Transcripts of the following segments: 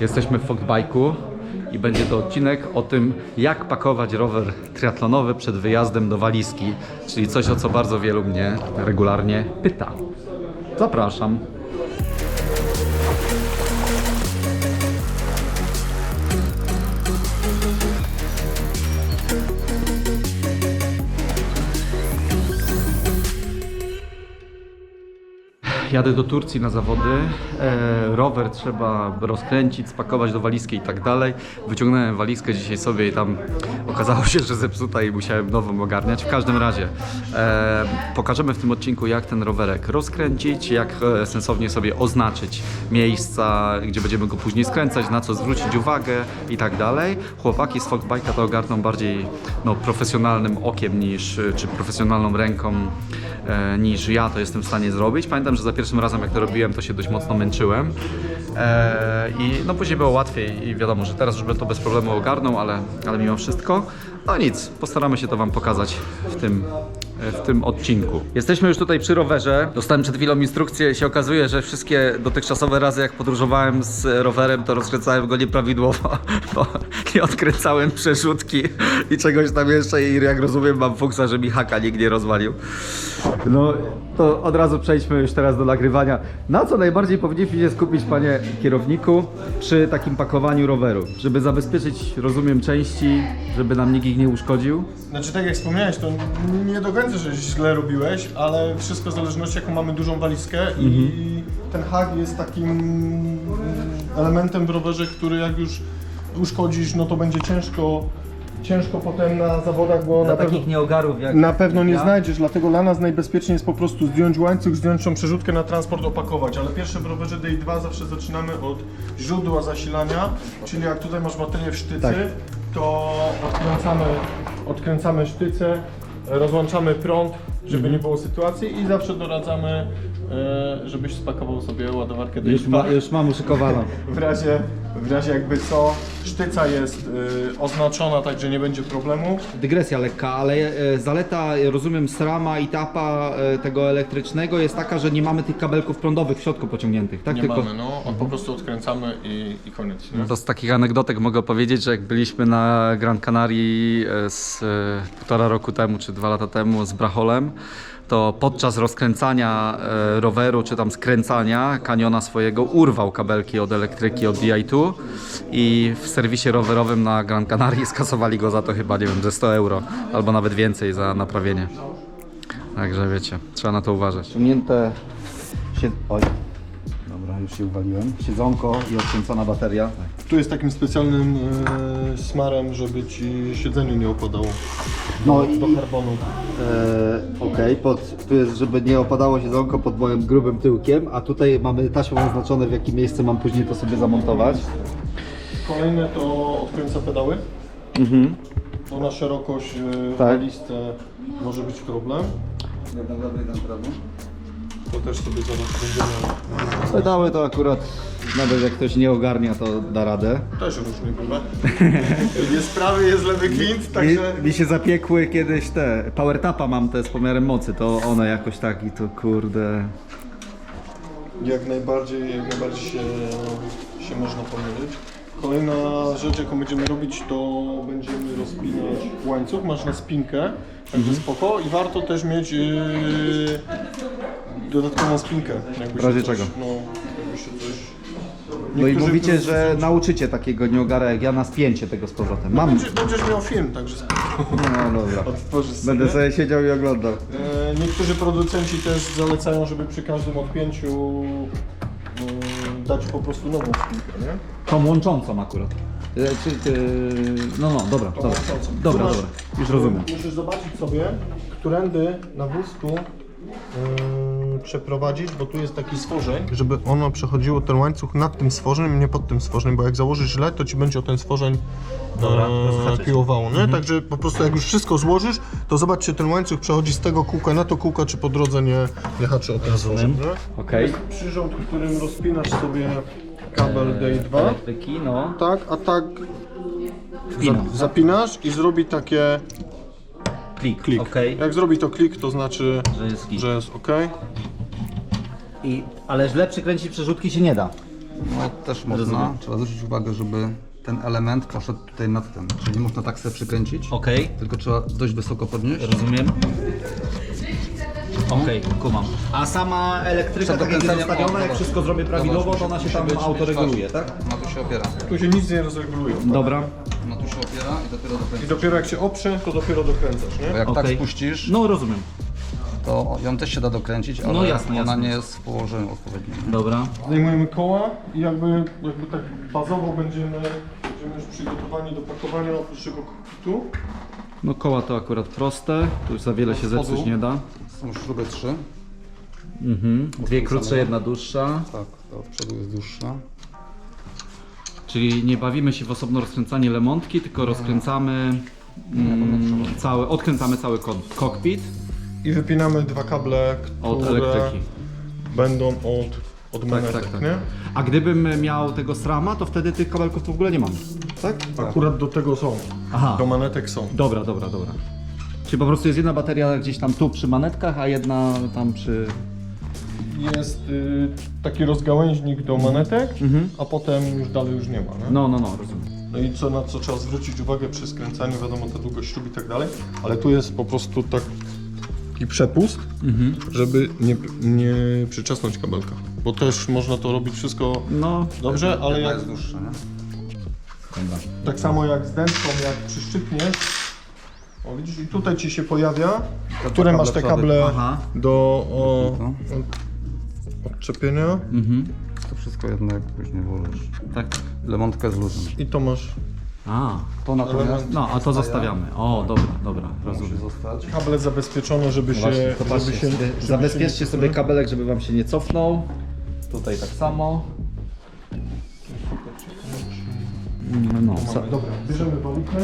Jesteśmy w Fogbike'u i będzie to odcinek o tym, jak pakować rower triatlonowy przed wyjazdem do walizki, czyli coś, o co bardzo wielu mnie regularnie pyta. Zapraszam. Jadę do Turcji na zawody. E, rower trzeba rozkręcić, spakować do walizki i tak dalej. Wyciągnąłem walizkę dzisiaj sobie i tam okazało się, że zepsuta i musiałem nową ogarniać. W każdym razie e, pokażemy w tym odcinku, jak ten rowerek rozkręcić, jak e, sensownie sobie oznaczyć miejsca, gdzie będziemy go później skręcać, na co zwrócić uwagę i tak dalej. Chłopaki z Fogbike'a to ogarną bardziej no, profesjonalnym okiem niż, czy profesjonalną ręką e, niż ja to jestem w stanie zrobić. Pamiętam, że za pierwszym razem jak to robiłem, to się dość mocno męczyłem. E, I no później było łatwiej i wiadomo, że teraz już bym to bez problemu ogarnął, ale, ale mimo wszystko, no nic, postaramy się to Wam pokazać w tym, w tym odcinku. Jesteśmy już tutaj przy rowerze. Dostałem przed chwilą instrukcję. Się okazuje, że wszystkie dotychczasowe razy, jak podróżowałem z rowerem, to rozkręcałem go nieprawidłowo, bo nie odkręcałem przerzutki i czegoś tam jeszcze. I jak rozumiem, mam fuksa, że mi haka nikt nie rozwalił. No, to od razu przejdźmy już teraz do nagrywania. Na co najbardziej powinniśmy się skupić, panie kierowniku, przy takim pakowaniu roweru? Żeby zabezpieczyć, rozumiem, części, żeby nam nikt ich nie uszkodził? Znaczy tak jak wspomniałeś, to nie do końca, że źle robiłeś, ale wszystko w zależności jaką mamy dużą walizkę i ten hak jest takim elementem w rowerze, który jak już uszkodzisz, no to będzie ciężko, ciężko potem na zawodach, bo na pewno, nieogarów jak na pewno nie ja. znajdziesz, dlatego dla nas najbezpieczniej jest po prostu zdjąć łańcuch, zdjąć tą przerzutkę na transport, opakować, ale pierwsze w rowerze Day2 zawsze zaczynamy od źródła zasilania, czyli jak tutaj masz baterię w sztycy, Tak. to odkręcamy, odkręcamy sztycę, rozłączamy prąd, żeby nie było sytuacji i zawsze doradzamy, e, żebyś spakował sobie ładowarkę Już, Day2. ma, już mam uszykowaną. W razie, w razie jakby co, sztyca jest y, oznaczona, także nie będzie problemu. Dygresja lekka, ale e, zaleta, e, rozumiem, SRAMa i TAPa e, tego elektrycznego jest taka, że nie mamy tych kabelków prądowych w środku pociągniętych, tak? Nie mamy, no, a po prostu odkręcamy i, i koniec. Nie? To z takich anegdotek mogę powiedzieć, że jak byliśmy na Gran Canaria e, z e, półtora roku temu czy dwa lata temu z Bracholem, to podczas rozkręcania e, roweru czy tam skręcania kaniona swojego urwał kabelki od elektryki od DI2 i w serwisie rowerowym na Gran Canaria skasowali go za to chyba, nie wiem, ze 100 euro albo nawet więcej za naprawienie. Także wiecie, trzeba na to uważać. Ściągnięte się... Oj. Dobra, już się uwaliłem. Siedzonko i odkręcona bateria. Tu jest takim specjalnym e, smarem, żeby ci siedzenie nie opadało No do, i- do karbonu. Eee, Okej, pod tu jest, żeby nie opadało siedzonko pod moim grubym tyłkiem, a tutaj mamy taśmą oznaczone w jakim miejsce mam później to sobie zamontować. Kolejne to odkręca pedały. Mhm. To na szerokość e, w Tak. walizce może być problem. Lewy, jeden prawy. To też sobie zaraz będziemy... Pedały to akurat, nawet jak ktoś nie ogarnia, to da radę. Też różnie bywa. jest prawy, jest lewy gwint, także... Mi, mi się zapiekły kiedyś te, power tapa mam te z pomiarem mocy, to one jakoś tak i to kurde... Jak najbardziej, jak najbardziej się, się można pomylić. Kolejna rzecz, jaką będziemy robić, to będziemy rozpinać łańcuch. Masz na spinkę, także spoko. I warto też mieć yy, dodatkową spinkę. Jakby W razie się coś, czego? No, jakby się coś... No i Niektórzy mówicie, że nauczycie takiego nieogara jak ja na spięcie tego z powrotem. Mam. Będziesz, będziesz miał film, także spoko. No dobra. Otworzysz sobie. Będę sobie siedział i oglądał. E, Niektórzy producenci też zalecają, żeby przy każdym odpięciu e, dać po prostu nową spinkę, nie? Tą łączącą akurat. E, Czy, ty... No, no, dobra, dobra. łączącą. Dobra, dobra. Już rozumiem. Musisz zobaczyć sobie, którędy na wózku yy, przeprowadzić, bo tu jest taki stworzeń, żeby ono przechodziło ten łańcuch nad tym stworzeniem, nie pod tym stworzeniem, bo jak założysz źle, to ci będzie o ten stworzeń e, piłowało, nie? Także po prostu jak już wszystko złożysz, to zobacz, czy ten łańcuch przechodzi z tego kółka na to kółka, czy po drodze nie, nie haczy o ten stworzeń, nie? Okej. Przyrząd, którym rozpinasz sobie kabel Day2, Elektryki, no. tak, a tak za- zapinasz i zrobi takie Klik. klik. Okej. Jak zrobi to klik, to znaczy, Że jest że jest ok. I, ale źle przykręcić przerzutki się nie da. No też można. Trzeba zwrócić uwagę, żeby ten element poszedł tutaj nad tym. Czyli nie można tak sobie przykręcić, Okej, tylko trzeba dość wysoko podnieść. rozumiem. Okej, kumam. A sama elektryka, tak jak jest ustawiona, jak zobacz. wszystko zrobię prawidłowo, to ona się Musi tam być- autoreguluje, tak? No tu się opiera. Tu się nic nie rozreguluje. Dobra. No tu się opiera i dopiero I dokręcasz. dopiero jak się oprze, to dopiero dokręcasz, Bo nie? jak tak Okej. spuścisz, No rozumiem. To ją też się da dokręcić, ale No jasne, ona jasne. nie jest w położeniu odpowiednim. Dobra. Zdejmujemy koła i jakby, jakby tak bazowo będziemy, będziemy już przygotowani do pakowania tego kokpitu. No koła to akurat proste, tu już za wiele się Od spodu. zepsuć nie da. Są śruby trzy. Mhm. Dwie krótsze, jedna dłuższa. Tak, ta od przodu jest dłuższa. Czyli nie bawimy się w osobno rozkręcanie lemontki, tylko rozkręcamy mm, cały, odkręcamy cały kok- kokpit I wypinamy dwa kable, od które elektryki. będą od, od manetek, tak, tak. nie? A gdybym miał tego SRAMa, to wtedy tych kabelków to w ogóle nie mam. Tak? Akurat do tego są. Aha. Do manetek są. Dobra, dobra, dobra. Czyli po prostu jest jedna bateria gdzieś tam tu przy manetkach, a jedna tam przy... Jest y, taki rozgałęźnik do manetek, Mhm. a potem już dalej już nie ma. Nie? No, no, no, rozumiem. No i co, na co trzeba zwrócić uwagę przy skręcaniu, wiadomo, ta długość śrub i tak dalej, ale tu jest po prostu tak- taki przepust, Mhm. żeby nie, nie przyczesnąć kabelka. Bo też można to robić wszystko No, dobrze, ale jak, jest dłuższa, nie? tak samo jak z dętką, jak przyszczypniesz, o widzisz, i tutaj ci się pojawia, które masz te kable Aha. do o, od, odczepienia mhm. To wszystko jedno jak później włożysz. Tak. Lemontkę z luzem. i to masz A, To natomiast no, a to zostawiamy. O, dobra, dobra, rozumiem. zostać. kable zabezpieczone, żeby się, Właśnie, żeby się, sobie, żeby zabezpieczcie się sobie kabelek, żeby wam się nie cofnął. Tutaj tak samo. No, sa- Dobra, bierzemy walizkę.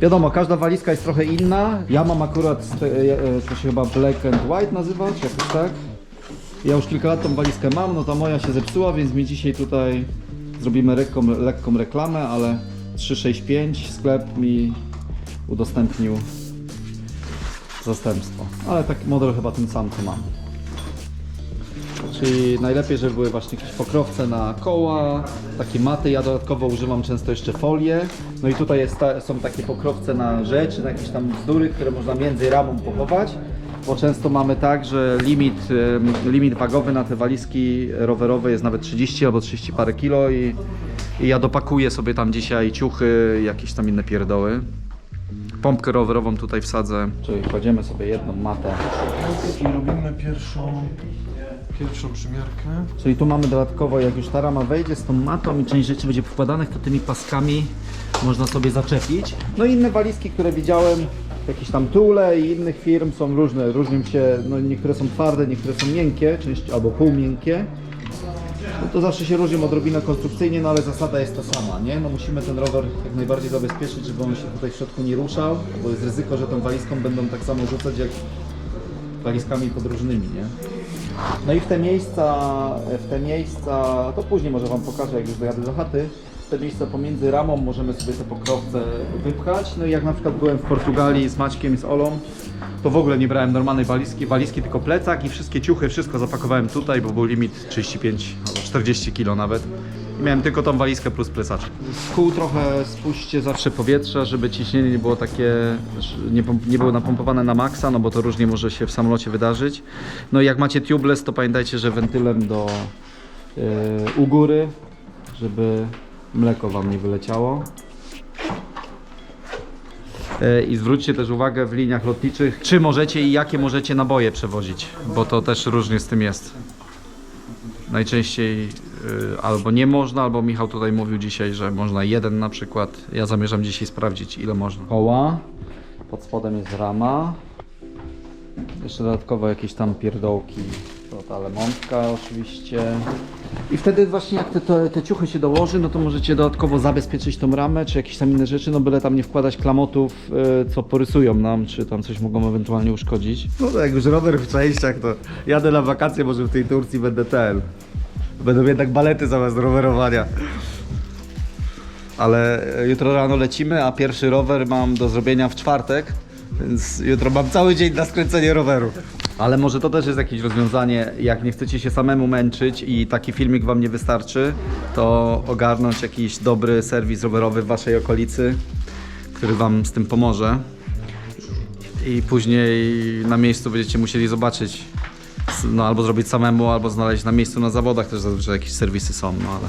wiadomo, każda walizka jest trochę inna. Ja mam akurat, te, e, to się chyba Black and White nazywa, czy jakoś tak. Ja już kilka lat tą walizkę mam, no ta moja się zepsuła, więc mi dzisiaj tutaj zrobimy lekką, lekką reklamę, ale 365 sklep mi udostępnił zastępstwo. Ale taki model chyba ten sam co mam. Czyli najlepiej, żeby były właśnie jakieś pokrowce na koła, takie maty. Ja dodatkowo używam często jeszcze folię. No i tutaj jest są takie pokrowce na rzeczy, na jakieś tam bzdury, które można między ramą pochować. Bo często mamy tak, że limit, limit wagowy na te walizki rowerowe jest nawet 30 albo 30 parę kilo i, i ja dopakuję sobie tam dzisiaj ciuchy, jakieś tam inne pierdoły. Pompkę rowerową tutaj wsadzę. Czyli kładziemy sobie jedną matę I robimy pierwszą, pierwszą przymiarkę. Czyli tu mamy dodatkowo, jak już ta rama wejdzie z tą matą i część rzeczy będzie wkładanych, to tymi paskami można sobie zaczepić. No i inne walizki, które widziałem, jakieś tam Tule i innych firm są różne, różnią się, no niektóre są twarde, niektóre są miękkie, część albo półmiękkie. No to zawsze się różnią odrobinę konstrukcyjnie, no ale zasada jest ta sama, nie? No musimy ten rower jak najbardziej zabezpieczyć, żeby on się tutaj w środku nie ruszał, bo jest ryzyko, że tą walizką będą tak samo rzucać jak walizkami podróżnymi, nie? No i w te miejsca, w te miejsca, to później może Wam pokażę, jak już dojadę do chaty. Te miejsca pomiędzy ramą możemy sobie te pokrowce wypchać. No i jak na przykład byłem w Portugalii z Maćkiem i z Olą, to w ogóle nie brałem normalnej walizki, walizki tylko plecak i wszystkie ciuchy, wszystko zapakowałem tutaj, bo był limit 35 albo 40 kg nawet. I miałem tylko tą walizkę plus plecaczek. Z kół trochę spuśćcie zawsze powietrza, żeby ciśnienie nie było takie, nie, nie było napompowane na maksa, no bo to różnie może się w samolocie wydarzyć. No i jak macie tubeless, to pamiętajcie, że wentylem do yy, u góry, żeby mleko wam nie wyleciało. Yy, I zwróćcie też uwagę w liniach lotniczych, czy możecie i jakie możecie naboje przewozić, bo to też różnie z tym jest. Najczęściej y, albo nie można, albo Michał tutaj mówił dzisiaj, że można jeden na przykład. Ja zamierzam dzisiaj sprawdzić ile można. Koła, pod spodem jest rama. Jeszcze dodatkowo jakieś tam pierdołki. To ta lemontka oczywiście. I wtedy właśnie jak te, te, te ciuchy się dołoży, no to możecie dodatkowo zabezpieczyć tą ramę, czy jakieś tam inne rzeczy, no byle tam nie wkładać klamotów, y, co porysują nam, czy tam coś mogą ewentualnie uszkodzić. No to jak już rower w częściach, to jadę na wakacje, może w tej Turcji będę ten. Będą jednak balety zamiast rowerowania. Ale e, jutro rano lecimy, a pierwszy rower mam do zrobienia w czwartek, więc jutro mam cały dzień na skręcenie roweru. Ale może to też jest jakieś rozwiązanie, jak nie chcecie się samemu męczyć i taki filmik wam nie wystarczy, to ogarnąć jakiś dobry serwis rowerowy w waszej okolicy, który wam z tym pomoże. I później na miejscu będziecie musieli zobaczyć, no albo zrobić samemu, albo znaleźć na miejscu na zawodach też zazwyczaj jakieś serwisy są, no ale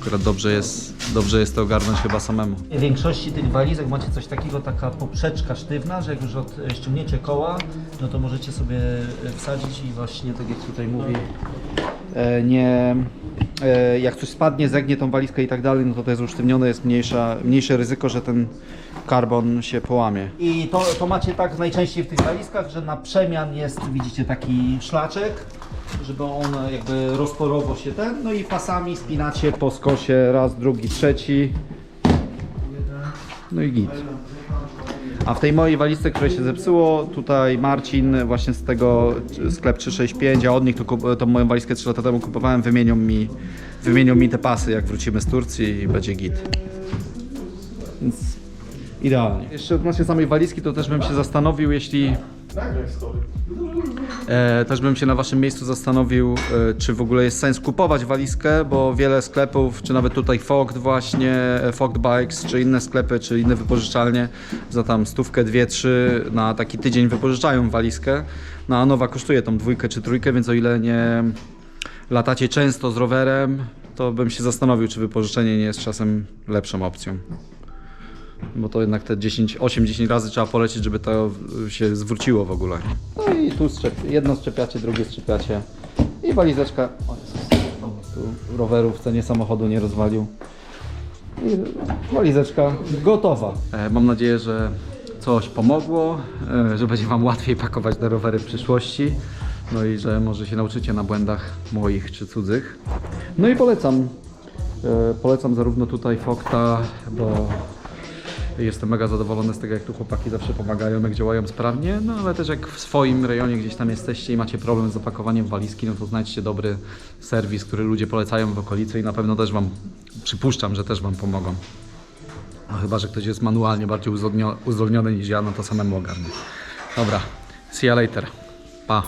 akurat dobrze jest, dobrze jest to ogarnąć chyba samemu. W większości tych walizek macie coś takiego, taka poprzeczka sztywna, że jak już od, e, ściągniecie koła, no to możecie sobie e, wsadzić i właśnie tak jak tutaj mówi, nie, e, jak coś spadnie, zegnie tą walizkę i tak dalej, no to to jest usztywnione, jest mniejsza, mniejsze ryzyko, że ten karbon się połamie. I to, to macie tak najczęściej w tych walizkach, że na przemian jest, widzicie, taki szlaczek, żeby on jakby rozporowo się ten, no i pasami spinacie po skosie, raz, drugi, trzeci, no i git. A w tej mojej walizce, której się zepsuło, tutaj Marcin właśnie z tego sklep 365, a od nich kup- tą moją walizkę 3 lata temu kupowałem, wymienią mi, wymienią mi te pasy, jak wrócimy z Turcji i będzie git. Więc idealnie. Jeszcze odnośnie samej walizki, to też bym się zastanowił, jeśli E, też bym się na waszym miejscu zastanowił, e, czy w ogóle jest sens kupować walizkę, bo wiele sklepów, czy nawet tutaj Fogt właśnie, e, Fogt Bikes, czy inne sklepy, czy inne wypożyczalnie za tam stówkę, dwie, trzy na taki tydzień wypożyczają walizkę. No a nowa kosztuje tą dwójkę czy trójkę, więc o ile nie latacie często z rowerem, to bym się zastanowił, czy wypożyczenie nie jest czasem lepszą opcją. Bo to jednak te 10, 8-10 razy trzeba polecieć, żeby to się zwróciło w ogóle. No i tu szczep, jedno szczepiacie, drugie szczepiacie. I walizeczka. O Jezus, tu roweru w cenie samochodu nie rozwalił. I walizeczka gotowa. E, mam nadzieję, że coś pomogło, e, że będzie Wam łatwiej pakować te rowery w przyszłości. No i że może się nauczycie na błędach moich czy cudzych. No i polecam. E, polecam zarówno tutaj Fokta, bo Jestem mega zadowolony z tego, jak tu chłopaki zawsze pomagają, jak działają sprawnie, no ale też jak w swoim rejonie gdzieś tam jesteście i macie problem z zapakowaniem walizki, no to znajdźcie dobry serwis, który ludzie polecają w okolicy i na pewno też Wam, przypuszczam, że też Wam pomogą. No chyba, że ktoś jest manualnie bardziej uzdolnio- uzdolniony niż ja, no to samemu ogarnę. Dobra, see you later. Pa.